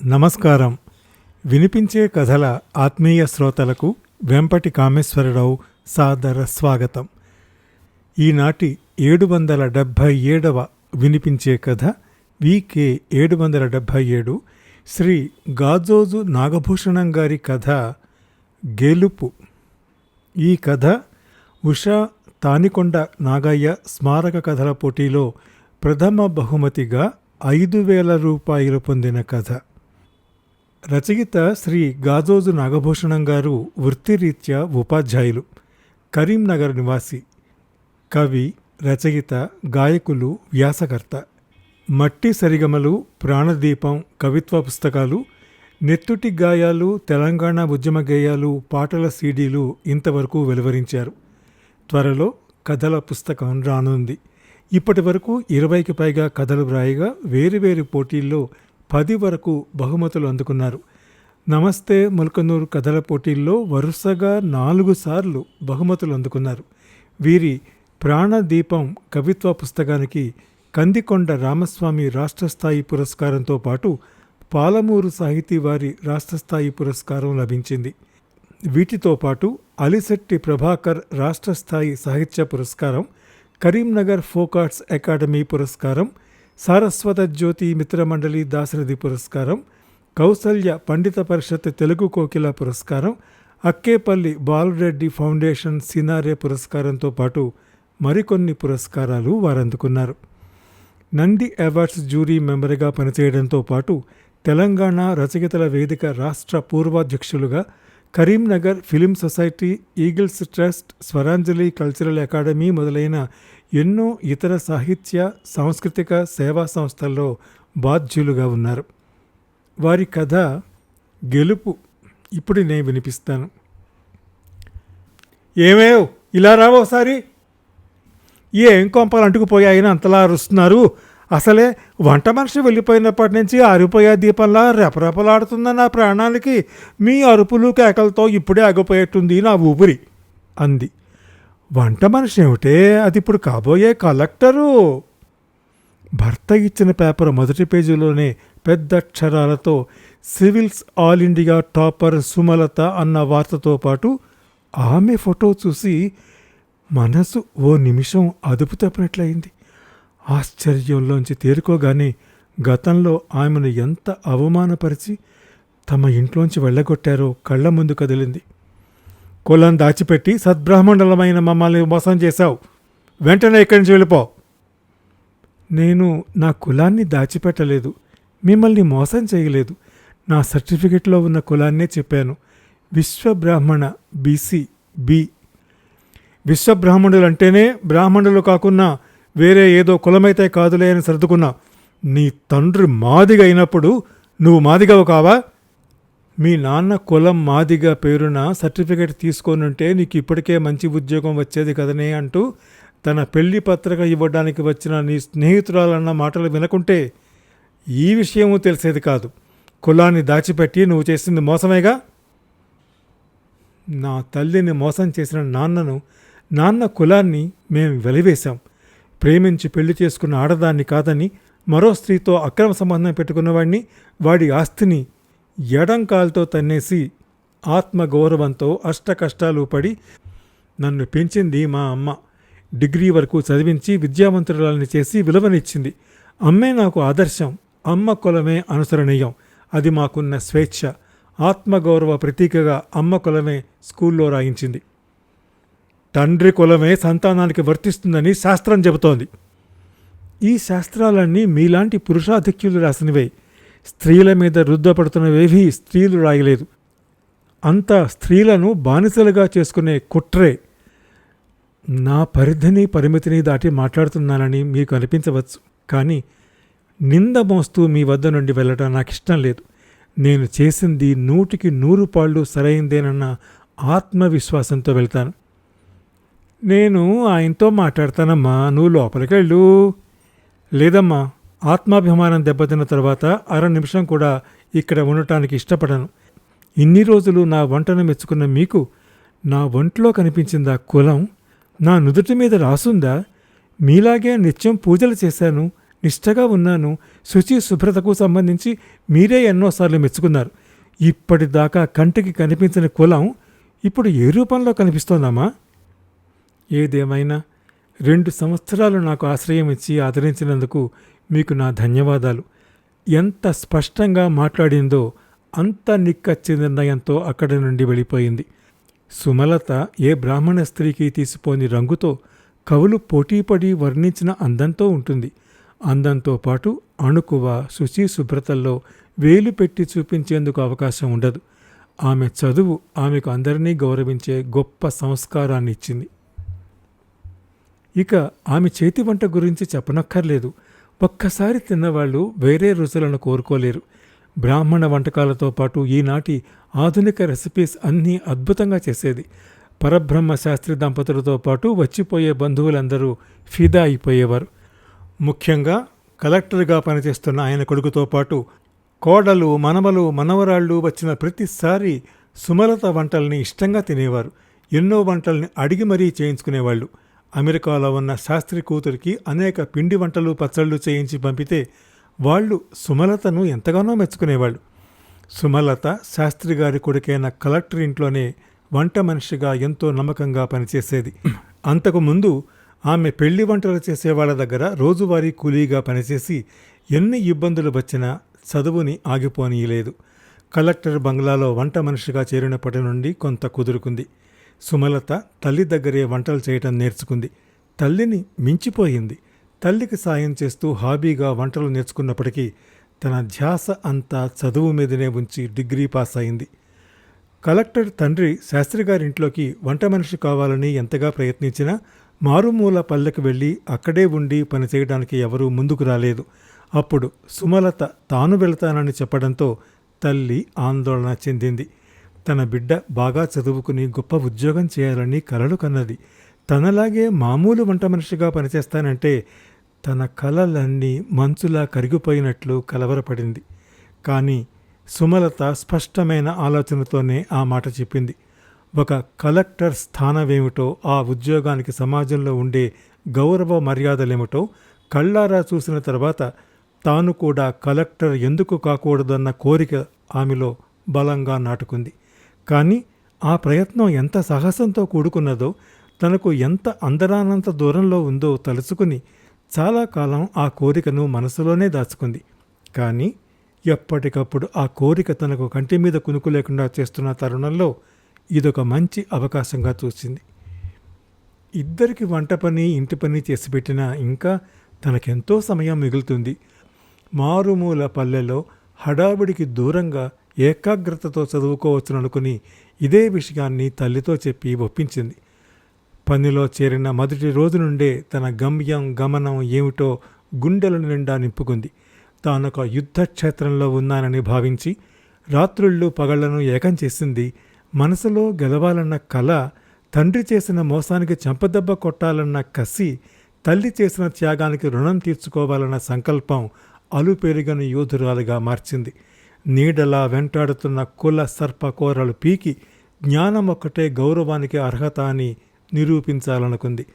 నమస్కారం. వినిపించే కథల ఆత్మీయ శ్రోతలకు వెంపటి కామేశ్వరరావు సాదర స్వాగతం. ఈనాటి ఏడు వందల డెబ్భై ఏడవ వినిపించే కథ వికే ఏడు వందల డెబ్భై ఏడు శ్రీ గాజోజు నాగభూషణం గారి కథ గెలుపు. ఈ కథ ఉషా తానికొండ నాగయ్య స్మారక కథల పోటీలో ప్రథమ బహుమతిగా ఐదు వేల రూపాయలు పొందిన కథ. రచయిత శ్రీ గాజోజు నాగభూషణం గారు వృత్తిరీత్యా ఉపాధ్యాయులు కరీంనగర్ నివాసి. కవి రచయిత గాయకులు వ్యాసకర్త. మట్టి సరిగమలు ప్రాణదీపం కవిత్వ పుస్తకాలు నెత్తుటి గాయాలు తెలంగాణ ఉద్యమ గేయాలు పాటల సీడీలు ఇంతవరకు వెలువరించారు. త్వరలో కథల పుస్తకం రానుంది. ఇప్పటి వరకు ఇరవైకి పైగా కథలు వ్రాయగా వేరువేరు పోటీల్లో పది వరకు బహుమతులు అందుకున్నారు. నమస్తే ముల్కనూరు కథల పోటీల్లో వరుసగా నాలుగు సార్లు బహుమతులు అందుకున్నారు. వీరి ప్రాణదీపం కవిత్వ పుస్తకానికి కందికొండ రామస్వామి రాష్ట్రస్థాయి పురస్కారంతో పాటు పాలమూరు సాహితీ వారి రాష్ట్రస్థాయి పురస్కారం లభించింది. వీటితో పాటు అలిశెట్టి ప్రభాకర్ రాష్ట్రస్థాయి సాహిత్య పురస్కారం కరీంనగర్ ఫోకార్ట్స్ అకాడమీ పురస్కారం సారస్వత జ్యోతి మిత్రమండలి దాశరథి పురస్కారం కౌసల్య పండిత పరిషత్ తెలుగు కోకిల పురస్కారం అక్కేపల్లి బాలరెడ్డి ఫౌండేషన్ సినారే పురస్కారంతో పాటు మరికొన్ని పురస్కారాలు వారందుకున్నారు. నంది అవార్డ్స్ జ్యూరీ మెంబర్గా పనిచేయడంతో పాటు తెలంగాణ రచయితల వేదిక రాష్ట్ర పూర్వాధ్యక్షులుగా Karimnagar film society Eagles trust Swaranjali cultural academy మొదలైన ఎన్నో ఇతర సాహిత్య సాంస్కృతిక సేవా సంస్థల్లో బాధ్యులుగా ఉన్నారు. వారి కథ గెలుపు ఇప్పుడు నేను వినిపిస్తాను. ఏమేవ్? ఇలా రావు ఒకసారి? ఏం కొంపలు అంటుకుపోయాయని అంతలా అరుస్తున్నారు? అసలే వంట మనిషి వెళ్ళిపోయినప్పటి నుంచి ఆరిపోయే దీపంలా రెపరెపలాడుతున్న నా ప్రాణానికి మీ అరుపులు కేకలతో ఇప్పుడే ఆగిపోయేట్టుంది నా ఊపిరి అంది. వంట మనిషి ఏమిటే? అది ఇప్పుడు కాబోయే కలెక్టరు. భర్త ఇచ్చిన పేపర్ మొదటి పేజీలోనే పెద్ద అక్షరాలతో civils all India topper Sumalatha అన్న వార్తతో పాటు ఆమె ఫోటో చూసి మనసు ఓ నిమిషం అదుపు తప్పినట్లయింది. ఆశ్చర్యంలోంచి తేరుకోగానే గతంలో ఆమెను ఎంత అవమానపరిచి తమ ఇంట్లోంచి వెళ్ళగొట్టారో కళ్ళ ముందు కదిలింది. కులం దాచిపెట్టి సద్బ్రాహ్మణులమైన మమ్మల్ని మోసం చేశావు. వెంటనే ఇక్కడి నుంచి వెళ్ళిపో. నేను నా కులాన్ని దాచిపెట్టలేదు. మిమ్మల్ని మోసం చేయలేదు. నా సర్టిఫికెట్లో ఉన్న కులాన్నే చెప్పాను. Vishwabrahmana BC B. విశ్వబ్రాహ్మణులు అంటేనే బ్రాహ్మణులు కాకున్నా వేరే ఏదో కులమైతే కాదులే అని సర్దుకున్నా. నీ తండ్రి మాదిగ అయినప్పుడు నువ్వు మాదిగవు కావా? మీ నాన్న కులం మాదిగా పేరున సర్టిఫికేట్ తీసుకొనుంటే నీకు ఇప్పటికే మంచి ఉద్యోగం వచ్చేది కదనే అంటూ తన పెళ్ళి పత్రిక ఇవ్వడానికి వచ్చిన నీ స్నేహితురాలన్న మాటలు వినకుంటే ఈ విషయము తెలిసేది కాదు. కులాన్ని దాచిపెట్టి నువ్వు చేసింది మోసమేగా? నా తల్లిని మోసం చేసిన నాన్నను నాన్న కులాన్ని మేము వెలివేశాం. ప్రేమించి పెళ్ళి చేసుకున్న ఆడదాన్ని కాదని మరో స్త్రీతో అక్రమ సంబంధం పెట్టుకున్నవాడిని వాడి ఆస్తిని ఎడంకాలతో తన్నేసి ఆత్మగౌరవంతో అష్ట కష్టాలు పడి నన్ను పెంచింది మా అమ్మ. డిగ్రీ వరకు చదివించి విద్యావంతురాలని చేసి విలువనిచ్చింది. అమ్మే నాకు ఆదర్శం అమ్మ కులమే అనుసరణీయం. అది మాకున్న స్వేచ్ఛ. ఆత్మగౌరవ ప్రతీకగా అమ్మ కులమే స్కూల్లో రాయించింది. తండ్రి కులమే సంతానానికి వర్తిస్తుందని శాస్త్రం చెబుతోంది. ఈ శాస్త్రాలన్నీ మీలాంటి పురుషాధిక్యులు రాసినవే. స్త్రీల మీద రుద్దపడుతున్నవేవీ స్త్రీలు రాయలేదు. అంత స్త్రీలను బానిసలుగా చేసుకునే కుట్రే నా పరిధిని పరిమితిని దాటి మాట్లాడుతున్నానని మీకు అనిపించవచ్చు. కానీ నింద మోస్తూ మీ వద్ద నుండి వెళ్ళటం నాకు ఇష్టం లేదు. నేను చేసింది నూటికి నూరు పాళ్ళు సరైందేనన్న ఆత్మవిశ్వాసంతో వెళ్తాను. నేను ఆయనతో మాట్లాడతానమ్మా నువ్వు లోపలికి వెళ్ళు లేదమ్మా ఆత్మాభిమానం దెబ్బతిన్న తర్వాత అర నిమిషం కూడా ఇక్కడ ఉండటానికి ఇష్టపడను. ఇన్ని రోజులు నా వంటను మెచ్చుకున్న మీకు నా ఒంట్లో కనిపించిందా కులం? నా నుదుటి మీద రాసుందా? మీలాగే నిత్యం పూజలు చేశాను నిష్టగా ఉన్నాను శుచి శుభ్రతకు సంబంధించి మీరే ఎన్నోసార్లు మెచ్చుకున్నారు. ఇప్పటిదాకా కంటికి కనిపించిన కులం ఇప్పుడు ఏ రూపంలో కనిపిస్తోందమ్మా? ఏదేమైనా రెండు సంవత్సరాలు నాకు ఆశ్రయం ఇచ్చి ఆదరించినందుకు మీకు నా ధన్యవాదాలు. ఎంత స్పష్టంగా మాట్లాడిందో అంత నిక్కచ్చి నిర్ణయంతో అక్కడి నుండి వెళ్ళిపోయింది. సుమలత ఏ బ్రాహ్మణ స్త్రీకి తీసిపోని రంగుతో కవులు పోటీపడి వర్ణించిన అందంతో ఉంటుంది. అందంతో పాటు అణుకువ శుచి శుభ్రతల్లో వేలు పెట్టి చూపించేందుకు అవకాశం ఉండదు. ఆమె చదువు ఆమెకు అందరినీ గౌరవించే గొప్ప సంస్కారాన్ని ఇచ్చింది. ఇక ఆమె చేతి వంట గురించి చెప్పనక్కర్లేదు. ఒక్కసారి తిన్నవాళ్ళు వేరే రుచులను కోరుకోలేరు. బ్రాహ్మణ వంటకాలతో పాటు ఈనాటి ఆధునిక రెసిపీస్ అన్నీ అద్భుతంగా చేసేది. పరబ్రహ్మ శాస్త్రి దంపతులతో పాటు వచ్చిపోయే బంధువులందరూ ఫిదా అయిపోయేవారు. ముఖ్యంగా కలెక్టర్గా పనిచేస్తున్న ఆయన కొడుకుతో పాటు కోడలు మనమలు మనవరాళ్ళు వచ్చిన ప్రతిసారి సుమలత వంటల్ని ఇష్టంగా తినేవారు. ఎన్నో వంటల్ని అడిగి మరీ చేయించుకునేవాళ్ళు. అమెరికాలో ఉన్న శాస్త్రి కూతురికి అనేక పిండి వంటలు పచ్చళ్ళు చేయించి పంపితే వాళ్ళు సుమలతను ఎంతగానో మెచ్చుకునేవాళ్ళు. సుమలత శాస్త్రి గారి కొడుకైన కలెక్టర్ ఇంట్లోనే వంట మనిషిగా ఎంతో నమ్మకంగా పనిచేసేది. అంతకుముందు ఆమె పెళ్ళి వంటలు చేసే వాళ్ళ దగ్గర రోజువారీ కూలీగా పనిచేసి ఎన్ని ఇబ్బందులు వచ్చినా చదువుని ఆగిపోనీయలేదు. కలెక్టర్ బంగ్లాలో వంట మనిషిగా చేరినప్పటి నుండి కొంత కుదురుకుంది. సుమలత తల్లి దగ్గరే వంటలు చేయటం నేర్చుకుంది. తల్లిని మించిపోయింది. తల్లికి సాయం చేస్తూ హాబీగా వంటలు నేర్చుకున్నప్పటికీ తన ధ్యాస అంతా చదువు మీదనే ఉంచి డిగ్రీ పాస్ అయింది కలెక్టర్ తండ్రి శాస్త్రి గారింట్లోకి వంట మనిషి కావాలని ఎంతగా ప్రయత్నించినా మారుమూల పల్లెకు వెళ్ళి అక్కడే ఉండి పనిచేయడానికి ఎవరూ ముందుకు రాలేదు. అప్పుడు సుమలత తాను వెళతానని చెప్పడంతో తల్లి ఆందోళన చెందింది. తన బిడ్డ బాగా చదువుకుని గొప్ప ఉద్యోగం చేయాలని కలలు కన్నది. తనలాగే మామూలు వంట మనిషిగా పనిచేస్తానంటే తన కలలన్నీ మంచులా కరిగిపోయినట్లు కలవరపడింది. కానీ సుమలత స్పష్టమైన ఆలోచనతోనే ఆ మాట చెప్పింది. ఒక కలెక్టర్ స్థానమేమిటో ఆ ఉద్యోగానికి సమాజంలో ఉండే గౌరవ మర్యాదలేమిటో కళ్ళారా చూసిన తర్వాత తాను కూడా కలెక్టర్ ఎందుకు కాకూడదన్న కోరిక ఆమెలో బలంగా నాటుకుంది. కానీ ఆ ప్రయత్నం ఎంత సాహసంతో కూడుకున్నదో తనకు ఎంత అందరానంత దూరంలో ఉందో తలుచుకుని చాలా కాలం ఆ కోరికను మనసులోనే దాచుకుంది. కానీ ఎప్పటికప్పుడు ఆ కోరిక తనకు కంటి మీద కునుకు లేకుండా చేస్తున్న తరుణంలో ఇదొక మంచి అవకాశంగా చూసింది. ఇద్దరికి వంట పని ఇంటి పని చేసి పెట్టినా ఇంకా తనకెంతో సమయం మిగులుతుంది. మారుమూల పల్లెలో హడావిడికి దూరంగా ఏకాగ్రతతో చదువుకోవచ్చుననుకుని ఇదే విషయాన్ని తల్లితో చెప్పి ఒప్పించింది. పనిలో చేరిన మొదటి రోజు నుండే తన గమ్యం గమనం ఏమిటో గుండెల నిండా నింపుకుంది. తానొక యుద్ధక్షేత్రంలో ఉన్నానని భావించి రాత్రుళ్ళు పగళ్ళను ఏకం చేసింది. మనసులో గెలవాలన్న కళ తండ్రి చేసిన మోసానికి చెంపదెబ్బ కొట్టాలన్న కసి తల్లి చేసిన త్యాగానికి రుణం తీర్చుకోవాలన్న సంకల్పం అలుపెరుగని యోధురాలుగా మార్చింది. నీడలా వెంటాడుతున్న కుల సర్ప కోరలు పీకి జ్ఞానం ఒక్కటే గౌరవానికి అర్హత అని నిరూపించాలనుకుంది.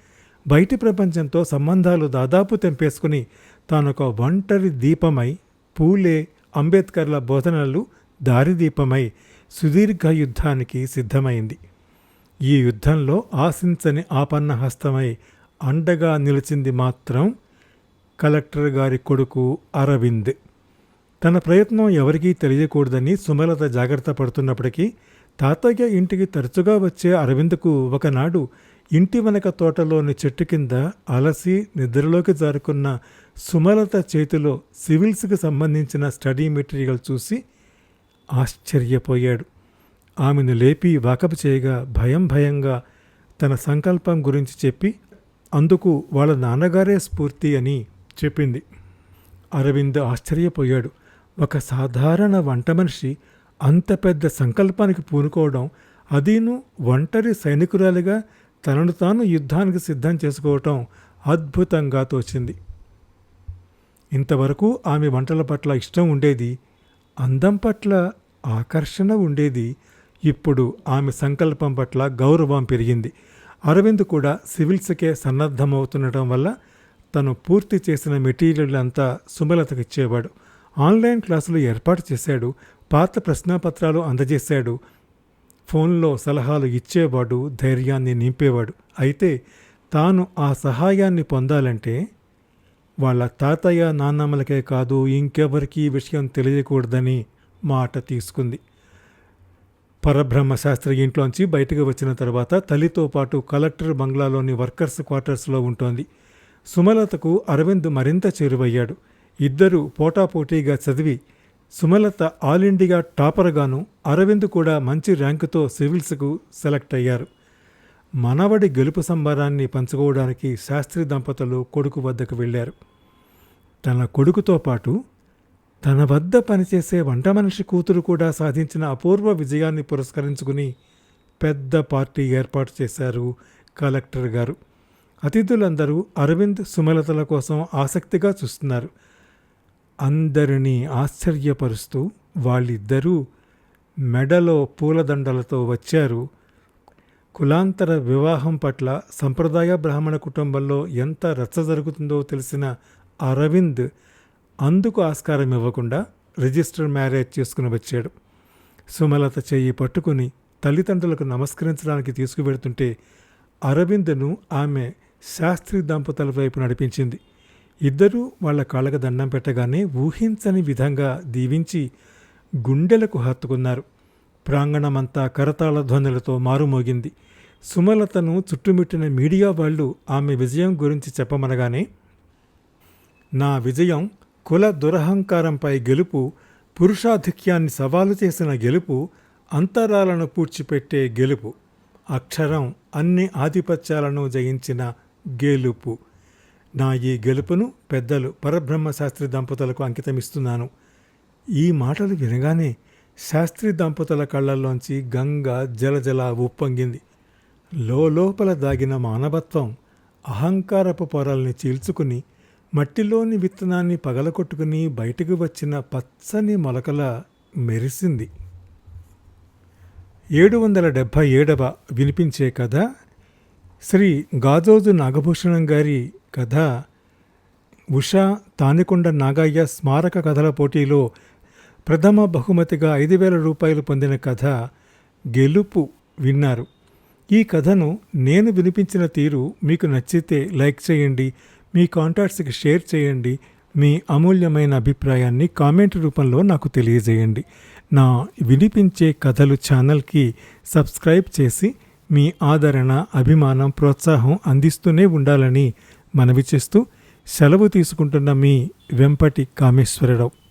బయటి ప్రపంచంతో సంబంధాలు దాదాపు తెంపేసుకుని తానొక ఒంటరి దీపమై పూలే అంబేద్కర్ల బోధనలు దారిదీపమై సుదీర్ఘ యుద్ధానికి సిద్ధమైంది. ఈ యుద్ధంలో ఆశించని ఆపన్న హస్తమై అండగా నిలిచింది మాత్రం కలెక్టర్ గారి కొడుకు అరవింద్. తన ప్రయత్నం ఎవరికీ తెలియకూడదని సుమలత జాగ్రత్త పడుతున్నప్పటికీ తాతయ్య ఇంటికి తరచుగా వచ్చే అరవింద్కు ఒకనాడు ఇంటి వెనక తోటలోని చెట్టు కింద అలసి నిద్రలోకి జారుకున్న సుమలత చేతిలో సివిల్స్కి సంబంధించిన స్టడీ మెటీరియల్ చూసి ఆశ్చర్యపోయాడు. ఆమెను లేపి వాకపు చేయగా భయం భయంగా తన సంకల్పం గురించి చెప్పి అందుకు వాళ్ళ నాన్నగారే స్ఫూర్తి అని చెప్పింది. అరవింద్ ఆశ్చర్యపోయాడు. ఒక సాధారణ వంట మనిషి అంత పెద్ద సంకల్పానికి పూనుకోవడం అదీను ఒంటరి సైనికురాలిగా తనను తాను యుద్ధానికి సిద్ధం చేసుకోవటం అద్భుతంగా తోచింది. ఇంతవరకు ఆమె వంటల పట్ల ఇష్టం ఉండేది అందం పట్ల ఆకర్షణ ఉండేది ఇప్పుడు ఆమె సంకల్పం పట్ల గౌరవం పెరిగింది. అరవింద్ కూడా సివిల్స్కే సన్నద్ధమవుతుండటం వల్ల తను పూర్తి చేసిన మెటీరియల్ అంతా సుమలతకిచ్చేవాడు. ఇచ్చేవాడు ఆన్లైన్ క్లాసులు ఏర్పాటు చేశాడు పాత ప్రశ్నాపత్రాలు అందజేశాడు ఫోన్లో సలహాలు ఇచ్చేవాడు ధైర్యాన్ని నింపేవాడు. అయితే తాను ఆ సహాయాన్ని పొందాలంటే వాళ్ళ తాతయ్య నాన్నమ్మలకే కాదు ఇంకెవరికి ఈ విషయం తెలియకూడదని మాట తీసుకుంది. పరబ్రహ్మ శాస్త్రి ఇంట్లోంచి బయటకు వచ్చిన తర్వాత తల్లితో పాటు కలెక్టర్ బంగ్లాలోని వర్కర్స్ క్వార్టర్స్లో ఉంటోంది. సుమలతకు అరవింద్ మరింత చేరువయ్యాడు. ఇద్దరూ పోటాపోటీగా చదివి సుమలత ఆల్ ఇండియా టాపర్గాను అరవింద్ కూడా మంచి ర్యాంకుతో సివిల్స్కు సెలెక్ట్ అయ్యారు. మనవడి గెలుపు సంబరాన్ని పంచుకోవడానికి శాస్త్రి దంపతులు కొడుకు వద్దకు వెళ్ళారు. తన కొడుకుతో పాటు తన వద్ద పనిచేసే వంట మనిషి కూతురు కూడా సాధించిన అపూర్వ విజయాన్ని పురస్కరించుకుని పెద్ద పార్టీ ఏర్పాటు చేశారు కలెక్టర్ గారు. అతిథులందరూ అరవింద్ సుమలతల కోసం ఆసక్తిగా చూస్తున్నారు. అందరినీ ఆశ్చర్యపరుస్తూ వాళ్ళిద్దరూ మెడలో పూలదండలతో వచ్చారు. కులాంతర వివాహం పట్ల సంప్రదాయ బ్రాహ్మణ కుటుంబంలో ఎంత రచ్చ జరుగుతుందో తెలిసిన అరవింద్ అందుకు ఆస్కారం ఇవ్వకుండా రిజిస్టర్ మ్యారేజ్ చేసుకుని వచ్చాడు. సుమలత చెయ్యి పట్టుకుని తల్లిదండ్రులకు నమస్కరించడానికి తీసుకువెడుతుంటే అరవింద్ను ఆమె శాస్త్రి దంపతుల వైపు నడిపించింది. ఇద్దరూ వాళ్ళ కాళ్ళకు దండం పెట్టగానే ఊహించని విధంగా దీవించి గుండెలకు హత్తుకున్నారు. ప్రాంగణమంతా కరతాళ ధ్వనులతో మారుమోగింది. సుమలతను చుట్టుముట్టిన మీడియా వాళ్ళు ఆమె విజయం గురించి చెప్పమనగానే నా విజయం కుల దురహంకారంపై గెలుపు పురుషాధిక్యాన్ని సవాలు చేసిన గెలుపు అంతరాలను పూడ్చిపెట్టే గెలుపు అక్షరం అన్ని ఆధిపత్యాలను జయించిన గెలుపు. నా ఈ గెలుపును పెద్దలు పరబ్రహ్మ శాస్త్రి దంపతులకు అంకితమిస్తున్నాను. ఈ మాటలు వినగానే శాస్త్రి దంపతుల కళ్ళల్లోంచి గంగ జలజల ఉప్పొంగింది. లోపల దాగిన మానవత్వం అహంకారపు పొరల్ని చీల్చుకుని మట్టిలోని విత్తనాన్ని పగలకొట్టుకుని బయటకు వచ్చిన పచ్చని మొలకల మెరిసింది. ఏడు వందల డెబ్భై ఏడవ వినిపించే కథ శ్రీ గాజోజు నాగభూషణం గారి కథ. ఉషా తానికొండ నాగయ్య స్మారక కథల పోటీలో ప్రథమ బహుమతిగా ఐదు వేల రూపాయలు పొందిన కథ గెలుపు విన్నారు. ఈ కథను నేను వినిపించిన తీరు మీకు నచ్చితే లైక్ చేయండి మీ కాంటాక్ట్స్కి షేర్ చేయండి మీ అమూల్యమైన అభిప్రాయాన్ని కామెంట్ రూపంలో నాకు తెలియజేయండి. నా వినిపించే కథలు ఛానల్కి సబ్స్క్రైబ్ చేసి మీ ఆదరణ అభిమానం ప్రోత్సాహం అందిస్తూనే ఉండాలని మనవి చేస్తూ సెలవు తీసుకుంటున్న మీ వెంపటి కామేశ్వరరావు.